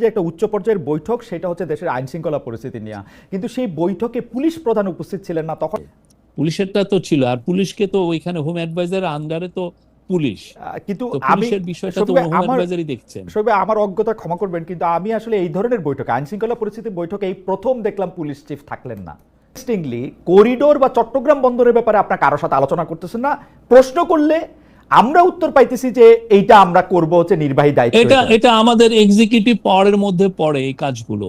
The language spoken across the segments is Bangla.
যে একটা উচ্চ পর্যায়ের বৈঠক সেটা হচ্ছে দেশের আইন শৃঙ্খলা পরিস্থিতি নিয়ে। কিন্তু সেই বৈঠকে পুলিশ প্রধান উপস্থিত ছিলেন না তখন? পুলিশেরটা তো ছিল আর পুলিশকে তো ওইখানে হোম অ্যাডভাইজার আন্ডারে তো পুলিশ। কিন্তু পুলিশের বিষয়টা তো হোম আমার অ্যাডভাইজারই দেখছেন। শোভা, আমার অজ্ঞতা ক্ষমা করবেন কিন্তু আমি আসলে এই ধরনের বৈঠকে আইন শৃঙ্খলা পরিস্থিতি বৈঠকে এই প্রথম দেখলাম পুলিশ চিফ থাকলেন না। ইন্টারেস্টিংলি করিডোর বা চট্টগ্রাম বন্দরের ব্যাপারে আপনার কারোর সাথে আলোচনা করতেছেন না। প্রশ্ন করলে আমরা উত্তর পাইতেছি যে এইটা আমরা করব হচ্ছে নির্বাহী দায়িত্ব এটা এটা আমাদের এক্সিকিউটিভ পাওয়ারের মধ্যে পড়ে এই কাজগুলো।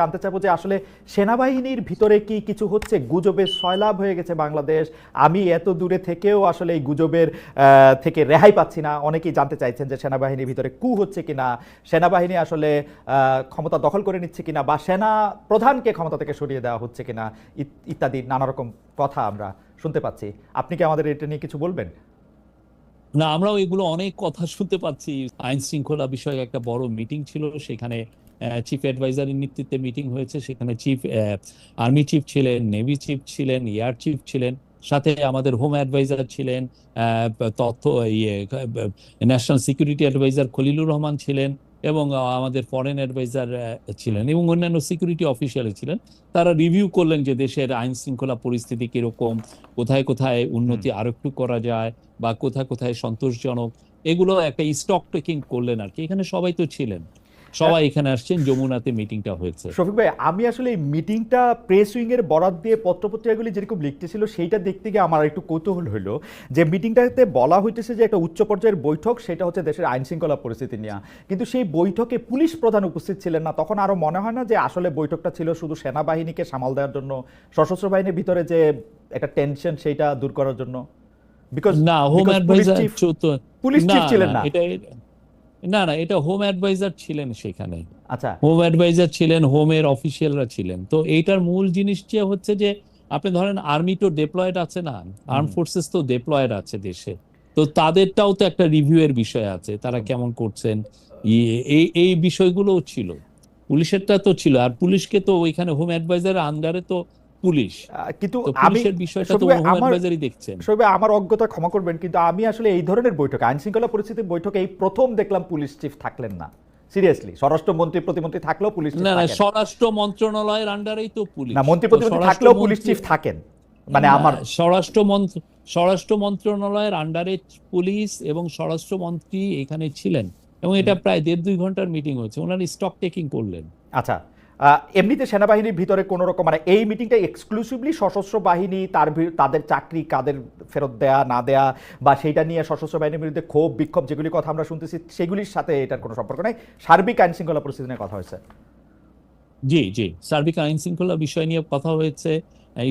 জানতে চাবো যে আসলে সেনাবাহিনীর ভিতরে কি কিছু হচ্ছে? গুজবের সয়লাভ হয়ে গেছে বাংলাদেশ। আমি এত দূরে থেকেও আসলে এই গুজবের থেকে রেহাই পাচ্ছি না। অনেকেই জানতে চাইছেন যে সেনাবাহিনীর ভিতরে কু হচ্ছে কিনা? সেনাবাহিনী আসলে ক্ষমতা দখল করে নিচ্ছে কিনা? বা সেনা প্রধানকে ক্ষমতা থেকে সরিয়ে দেওয়া হচ্ছে কিনা? ইত- ইত্যাদি নানা রকম কথা আমরা শুনতে পাচ্ছি। আপনি কি আমাদের এটা নিয়ে কিছু বলবেন? না, আমরাও এগুলো অনেক কথা শুনতে পাচ্ছি। আইন শৃঙ্খলা বিষয়ে একটা বড় মিটিং ছিল, সেখানে চিফ অ্যাডভাইজারের নেতৃত্বে মিটিং হয়েছে। সেখানে চিফ আর্মি চিফ ছিলেন নেভি চিফ ছিলেন এয়ার চিফ ছিলেন, সাথে আমাদের হোম অ্যাডভাইজার ছিলেন তথ্য ইয়ে national security adviser Khalilur Rahman ছিলেন। এবং আমাদের ফরেন অ্যাডভাইজার ছিলেন এবং অন্যান্য সিকিউরিটি অফিসিয়াল ছিলেন। তারা রিভিউ করলেন যে দেশের আইন শৃঙ্খলা পরিস্থিতি কীরকম কোথায় কোথায় উন্নতি আরও একটু করা যায় বা কোথায় কোথায় সন্তোষজনক এগুলো একটা স্টক টেকিং করলেন আর কি। এখানে সবাই তো ছিলেন। সবাই এখানে আসছেন যমুনাতে মিটিংটা হয়েছে। শফিক ভাই আমি আসলে এই মিটিংটা প্রেস উইং এর বরাদ দিয়ে পত্রপত্রিকাগুলি যেরকম লিখতেছিল সেইটা দেখতে গিয়ে আমার একটু কৌতূহল হলো যে মিটিংটাতে বলা হইতেছে যে একটা উচ্চ পর্যায়ের বৈঠক সেটা হচ্ছে দেশের আইন শৃঙ্খলা পরিস্থিতি নিয়ে। কিন্তু সেই বৈঠকে পুলিশ প্রধান উপস্থিত ছিলেন না। তখন আরও মনে হয় না যে আসলে বৈঠকটা ছিল শুধু সেনাবাহিনীকে সামাল দেওয়ার জন্য সশস্ত্র বাহিনীর ভিতরে যে একটা টেনশন সেইটা দূর করার জন্য? বিকজ না হোম অ্যাডভাইজার পুলিশ চিফ ছিলেন না। এটা না না এটা হোম অ্যাডভাইজার ছিলেন সেখানে আচ্ছা। হোম অ্যাডভাইজার ছিলেন হোমের অফিসিয়ালরা ছিলেন। তো এইটার মূল জিনিসটা হচ্ছে যে আপনি ধরেন আর্মি তো ডেপ্লয়েড আছে না আর্ম ফোর্সেস তো ডেপ্লয়েড আছে দেশে। তো তাদেরটাও তো একটা রিভিউ এর বিষয় আছে তারা কেমন করছেন? ই- এই এই বিষয়গুলোও ছিল। পুলিশেরটা তো ছিল আর পুলিশকে তো ওইখানে হোম অ্যাডভাইজার আন্ডারে তো পুলিশ। কিন্তু পুলিশের বিষয়টা তো আমার দেখছেন। শোবে আমার অজ্ঞতা ক্ষমা করবেন কিন্তু আমি আসলে এই ধরনের বৈঠক আইন শৃঙ্খলা পরিস্থিতির বৈঠকে এই প্রথম দেখলাম পুলিশ চিফ থাকলেন না। সিরিয়াসলি স্বরাষ্ট্রমন্ত্রী প্রতিমন্ত্রী থাকলেও পুলিশ না না স্বরাষ্ট্র মন্ত্রণালয়ের আন্ডারেই তো পুলিশ। না মন্ত্রী প্রতিমন্ত্রী থাকলেও পুলিশ চিফ থাকেন। মানে আমার স্বরাষ্ট্র মন্ত্র স্বরাষ্ট্র মন্ত্রণালয়ের আন্ডারে পুলিশ এবং স্বরাষ্ট্রমন্ত্রী এখানে ছিলেন। এবং এটা প্রায় দেড় দুই ঘণ্টার মিটিং হয়েছে। ওনারা স্টক টেকিং করলেন। আচ্ছা এমনিতে সেনাবাহিনীর ভিতরে কোনো রকম মানে এই মিটিংটা এক্সক্লুসিভলি সশস্ত্র বাহিনী, তার তাদের চাকরি কাদের ফেরত দেয়া, না দেয়া, বা সেইটা নিয়ে সশস্ত্র বাহিনীর বিরুদ্ধে ক্ষোভ, বিক্ষোভ যেগুলি কথা আমরা শুনতেছি, সেগুলির সাথে এটার কোনো সম্পর্ক নেই। সার্বিক আইন শৃঙ্খলা পরিস্থিতি নিয়ে কথা হয়েছে। জি জি। সার্বিক আইন শৃঙ্খলা বিষয় নিয়ে কথা হয়েছে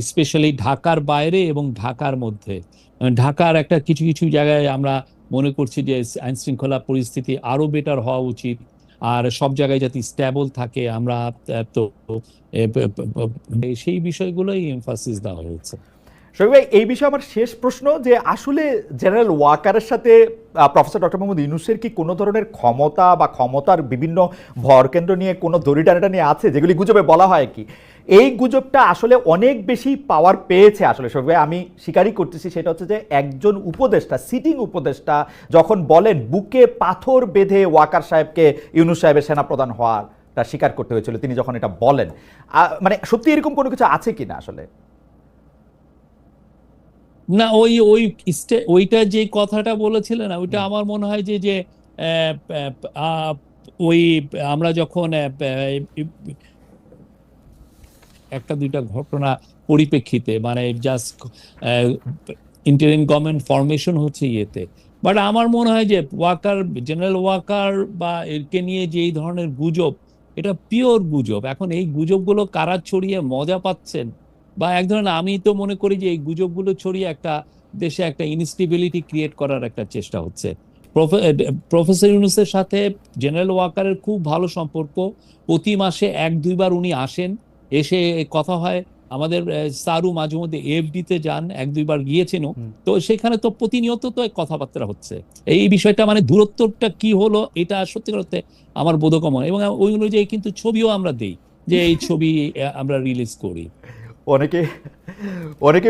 স্পেশালি ঢাকার বাইরে এবং ঢাকার মধ্যে। ঢাকার একটা কিছু কিছু জায়গায় আমরা মনে করছি যে আইন শৃঙ্খলা পরিস্থিতি আরও বেটার হওয়া উচিত। আর সব জায়গায় যাতে স্ট্যাবল থাকে, আমরা তো সেই বিষয়গুলোই এমফাসিস দেওয়া হয়েছে। এই বিষয়ে আমার শেষ প্রশ্ন যে, আসলে জেনারেল ওয়াকারের সাথে প্রফেসর ডক্টর মোহাম্মদ ইউনুসের কি কোনো ধরনের ক্ষমতা বা ক্ষমতার বিভিন্ন ভরকেন্দ্র নিয়ে কোনো দড়িটা নিয়ে আছে, যেগুলি গুজবে বলা হয় কি? এই গুজবটা আসলে অনেক বেশি পাওয়ার পেয়েছে আসলে ভাই। আমি স্বীকারই করতেছি সেটা হচ্ছে যে একজন উপদেষ্টা সিটিং উপদেষ্টা যখন বলেন বুকে পাথর বেঁধে ওয়াকার সাহেবকে ইউনুস সাহেবের সেনাপ্রধান হওয়ারটা স্বীকার করতে হয়েছিল তিনি যখন এটা বলেন। মানে সত্যি এরকম কোনো কিছু আছে কি না আসলে? না ওই ওই ওইটা যে কথাটা বলেছিলেন ওইটা আমার মনে হয় যে যে ওই আমরা যখন একটা দুইটা ঘটনা পরিপ্রেক্ষিতে মানে জাস্ট ইন্টারিম গভর্নমেন্ট ফরমেশন হচ্ছে ইয়েতে। বাট আমার মনে হয় যে ওয়াকার জেনারেল ওয়াকার বা এরকে নিয়ে যে এই ধরনের গুজব, এটা পিওর গুজব। এখন এই গুজবগুলো কারা ছড়িয়ে মজা পাচ্ছেন? বা এক ধরনের আমি তো মনে করি যে এই গুজবগুলো ছড়িয়ে একটা দেশে একটা ইনস্টেবিলিটি ক্রিয়েট করার একটা চেষ্টা হচ্ছে। প্রফেসর ইউনুসের সাথে জেনারেল ওয়াকারের খুব ভালো সম্পর্ক। প্রতি মাসে এক দুইবার উনি আসেন। এসে কথা হয়। আমাদের সারু মাঝে মধ্যে এফডিতে যান এক দুইবার গিয়েছেন। তো সেখানে তো প্রতিনিয়ত তো কথাবার্তা হচ্ছে। এই বিষয়টা মানে দূরত্বটা কি হলো এটা সত্যি করতে আমার বোধগম্য এবং ওই অনুযায়ী কিন্তু ছবিও আমরা দেই যে এই ছবি আমরা রিলিজ করি। অনেকে অনেকে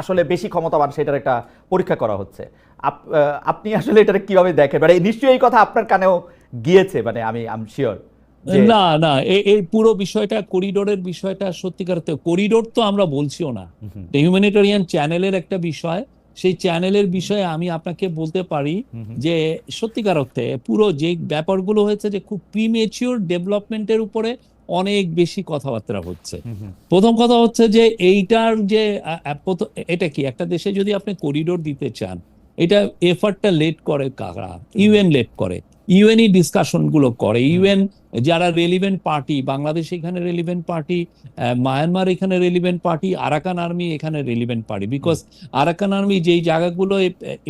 আসলে বেশি ক্ষমতাবান সেটার একটা পরীক্ষা করা হচ্ছে। আপনি আসলে এটা কীভাবে দেখেন? মানে নিশ্চয়ই এই কথা আপনার কানেও গিয়েছে মানে আমি আম শিওর না না এই পুরো বিষয়টা করিডোরের বিষয়টা সত্যিকার করিডোর তো আমরা বলছিও না। হিউম্যানিটেরিয়ান চ্যানেলের একটা বিষয় সেই চ্যানেলের বিষয়ে আমি আপনাকে বলতে পারি যে সত্যিকার অর্থে পুরো যে ব্যাপারগুলো হয়েছে যে খুব প্রিমেচিওর ডেভেলপমেন্টের উপরে অনেক বেশি কথাবার্তা হচ্ছে। প্রথম কথা হচ্ছে যে এইটার যে এটা কি? একটা দেশে যদি আপনি করিডোর দিতে চান এটা এফার্টটা লেট করে কারা? ইউএন লেট করে। ইউএনই ডিসকাশনগুলো করে। ইউএন যারা রেলিভেন্ট পার্টি বাংলাদেশ এখানে রেলিভেন্ট পার্টি মায়ানমার এখানে রেলিভেন্ট পার্টি আরাকান আর্মি এখানে relevant party because Arakan army যেই জায়গাগুলো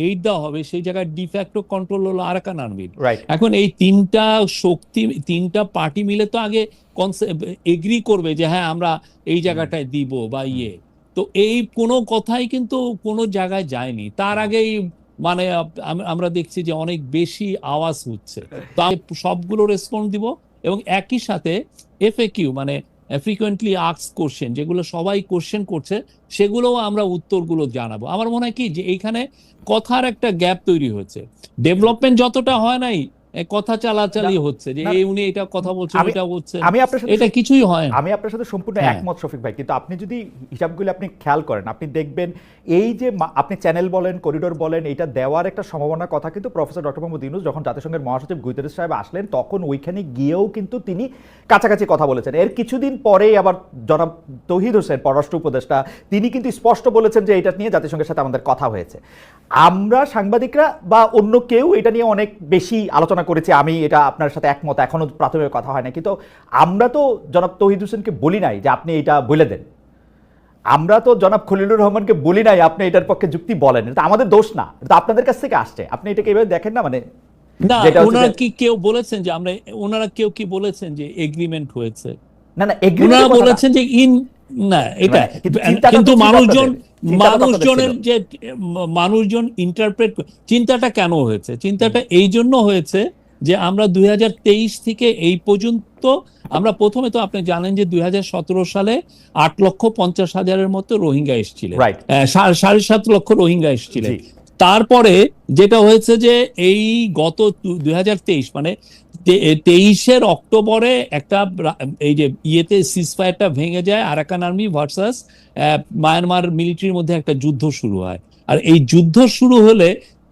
এইড দেওয়া হবে সেই জায়গায় ডিফ্যাক্টো কন্ট্রোল হলো আরাকান আর্মির এখন এই তিনটা শক্তি তিনটা পার্টি মিলে তো আগে কনসেপ্ট এগ্রি করবে যে হ্যাঁ আমরা এই জায়গাটায় দিব বা ইয়ে। তো এই কোনো কথাই কিন্তু কোনো জায়গায় যায়নি। তার আগেই মানে আমরা দেখছি যে অনেক বেশি আওয়াজ হচ্ছে। তো আমি সবগুলো রেসপন্স দিব এবং একই সাথে এফএকিউ মানে ফ্রিকোয়েন্টলি আক্স কোশ্চেন যেগুলো সবাই কোশ্চেন করছে, সেগুলোও আমরা উত্তরগুলো জানাব। আমার মনে হয় কি যে এইখানে কথার একটা গ্যাপ তৈরি হয়েছে। ডেভেলপমেন্ট যতটা হয় নাই কথা চালাচালি হচ্ছে যে এই উনি এটা কথা বলছেন এটা বলছেন। আমি আপনার সাথে এটা কিছুই হয় আমি আপনার সাথে সম্পূর্ণ হ্যাঁ। একমত শফিক ভাই। কিন্তু আপনি যদি হিসাবগুলো আপনি খেয়াল করেন আপনি দেখবেন এই যে আপনি চ্যানেল বলেন করিডোর বলেন এটা দেওয়ার একটা সম্ভাবনার কথা কিন্তু প্রফেসর ডক্টর মোহাম্মদ ইউনুস যখন জাতিসংঘের মহাসচিব গুইতেরেস সাহেব আসলেন তখন ওইখানে গিয়েও কিন্তু তিনি কাছাকাছি কথা বলেছেন। এর কিছুদিন পরেই আবার জনাব তহিদ হোসেন পররাষ্ট্র উপদেষ্টা তিনি কিন্তু স্পষ্ট বলেছেন যে এটা নিয়ে জাতিসংঘের সাথে আমাদের কথা হয়েছে। আমরা সাংবাদিকরা বা অন্য কেউ এটা নিয়ে অনেক বেশি আলোচনা করেছি আমি এটা আপনার সাথে একমত এখনও প্রাথমিক কথা হয় না কিন্তু আমরা তো জনাব তহিদ হোসেনকে বলি নাই যে আপনি এটা বলে দেন। আমরা তো জনাব খলিলুর রহমানকে বলি নাই আপনি এটার পক্ষে যুক্তি বলেন। এটা আমাদের দোষ না এটা আপনাদের কাছ থেকে আসছে। আপনি এটাকে এভাবে দেখেন না মানে? না ওনারা কি কেউ বলেছেন যে আমরা ওনারা কেউ কি বলেছেন যে এগ্রিমেন্ট হয়েছে? না না না। বলেছেন যে ইন না এটা মানে কিন্তু মানুষজন মানুষজনের যে মানুষজন ইন্টারপ্রেট চিন্তাটা কেন হয়েছে? চিন্তাটা এই জন্য হয়েছে যে আমরা দুই থেকে এই পর্যন্ত আমরা প্রথমে তো আপনি জানেন যে দুই হাজার সতেরো সালে আট লক্ষ পঞ্চাশ হাজারের মতো রোহিঙ্গা এসেছিলেন। সাড়ে সাত লক্ষ রোহিঙ্গা এসেছিলেন। তারপরে যেটা হয়েছে যে এই গত দুই হাজার তেইশ মানে তেইশের অক্টোবরে একটা এই যে ইয়েতে সিসফায়ারটা ভেঙে যায়, আরাকান আর্মি ভার্সাস মায়ানমার মিলিটারির মধ্যে একটা যুদ্ধ শুরু হয়। আর এই যুদ্ধ শুরু হলে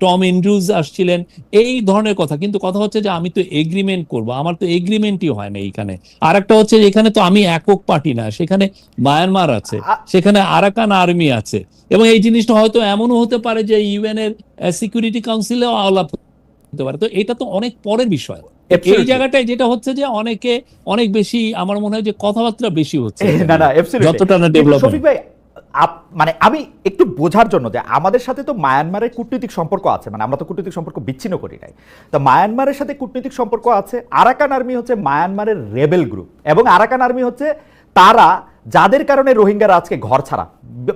টম এন্ড্রুজ আসছিলেন এই ধরনের কথা। কিন্তু কথা হচ্ছে যে আমি তো এগ্রিমেন্ট করব আমার তো এগ্রিমেন্টই হয় না এইখানে। আর একটা হচ্ছে এখানে তো আমি একক পার্টি না সেখানে মায়ানমার আছে সেখানে আরাকান আর্মি আছে। এবং এই জিনিসটা হয়তো এমনও হতে পারে যে ইউএন এর সিকিউরিটি কাউন্সিলেও আলাপ হতে পারে। তো এটা তো অনেক পরের বিষয়। এই জায়গাটায় যেটা হচ্ছে যে অনেকে অনেক বেশি আমার মনে হয় যে কথাবার্তা বেশি হচ্ছে না না যতটা না শফিক ভাই আপ- মানে আমি একটু বোঝার জন্য যে আমাদের সাথে তো মায়ানমারের কূটনৈতিক সম্পর্ক আছে মানে আমরা তো কূটনৈতিক সম্পর্ক বিচ্ছিন্ন করি নাই। তো মায়ানমারের সাথে কূটনৈতিক সম্পর্ক আছে, আরাকান আর্মি হচ্ছে মায়ানমারের রেবেল গ্রুপ এবং আরাকান আর্মি হচ্ছে তারা যাদের কারণে রোহিঙ্গারা আজকে ঘর ছাড়া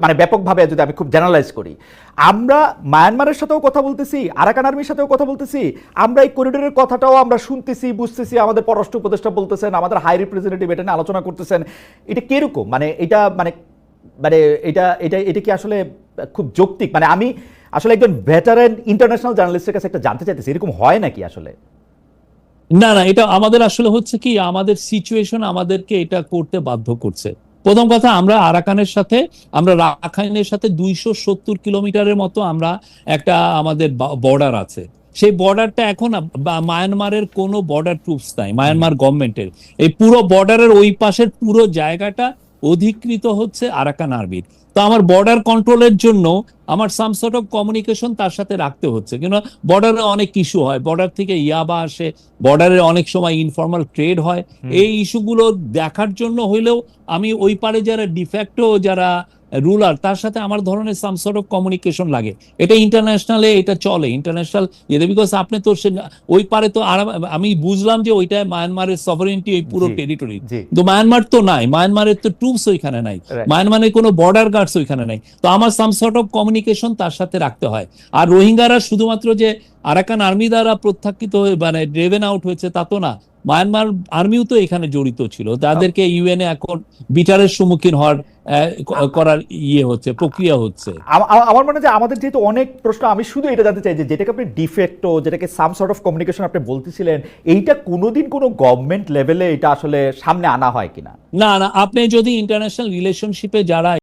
মানে ব্যাপকভাবে যদি আমি খুব জেনারেলাইজ করি। আমরা মায়ানমারের সাথেও কথা বলতেছি, আরাকান আর্মির সাথেও কথা বলতেছি, আমরা এই করিডোরের কথাটাও আমরা শুনতেছি, বুঝতেছি, আমাদের পররাষ্ট্র উপদেষ্টা বলতেছেন, আমাদের হাই রিপ্রেজেন্টেটিভ এটা নিয়ে আলোচনা করতেছেন। এটা কীরকম? মানে এটা মানে মানে এটা এটা এটা কি আসলে খুব যৌক্তিক? মানে আমি আসলে একজন ভেটারেন ইন্টারন্যাশনাল জার্নালিস্টের কাছে একটা জানতে চাইতেছি এরকম হয় নাকি আসলে? না না এটা আমাদের আসলে হচ্ছে কি আমাদের সিচুয়েশন আমাদেরকে এটা করতে বাধ্য করছে। প্রথম কথা আমরা আরাকানের সাথে আমরা রাখাইনের সাথে দুইশো সত্তর কিলোমিটারের মতো আমরা একটা আমাদের বর্ডার আছে। সেই বর্ডারটা এখন মায়ানমারের কোনো বর্ডার ট্রুপস নাই মায়ানমার গভর্নমেন্টের এই পুরো বর্ডারের ওই পাশের পুরো জায়গাটা অধিকৃত হচ্ছে আরাকান আর্মির তো আমার বর্ডার কন্ট্রোলের জন্য আমার সাম সর্ট অফ কমিউনিকেশন তার সাথে রাখতে হচ্ছে। কেন? বর্ডারে অনেক ইস্যু হয়। বর্ডার থেকে ইয়াবা আসে। বর্ডারে অনেক সময় ইনফর্মাল ট্রেড হয়। এই ইস্যুগুলো দেখার জন্য হইলেও আমি ওই পারে যারা ডিফ্যাক্টো যারা রুলার তার সাথে আমার ধরনের সাম সর্ট অফ কমিউনিকেশন লাগে। এটা ইন্টারন্যাশনালে এটা চলে। ইন্টারন্যাশনাল বিকজ আপনি তো সে ওই পারে তো আর আমি বুঝলাম যে ওইটা মায়ানমারের সভারেন্টি ওই পুরো টেরিটরি কিন্তু মায়ানমার তো নাই। মায়ানমারের তো ট্রুপস ওইখানে নাই। মায়ানমারের কোনো বর্ডার গার্ডস ওইখানে নাই। তো আমার সাম সর্ট অফ কমিউনিকেশন তার সাথে রাখতে হয়। আর রোহিঙ্গারা শুধুমাত্র যে আরাকান আর্মি দ্বারা প্রত্যাখ্যিত হয়ে মানে ড্রেভেন আউট হয়েছে তা তো না। মায়ানমার আর্মিও তো এখানে জড়িত ছিল। তাদেরকে ইউএনএ এখন বিচারের সম্মুখীন হওয়ার করার ইয়ে হচ্ছে প্রক্রিয়া হচ্ছে। আম- আম- আমার মনে হয় আমাদের যেহেতু অনেক প্রশ্ন আমি শুধু এটা জানতে চাই যে যেটাকে আপনি ডিফেক্টো যেটাকে সাম সর্ট অফ কমিউনিকেশন আপনি বলতেছিলেন এইটা কোনোদিন কোনো গভর্নমেন্ট লেভেলে এটা আসলে সামনে আনা হয় কিনা? না না আপনি যদি ইন্টারন্যাশনাল রিলেশনশিপে যারা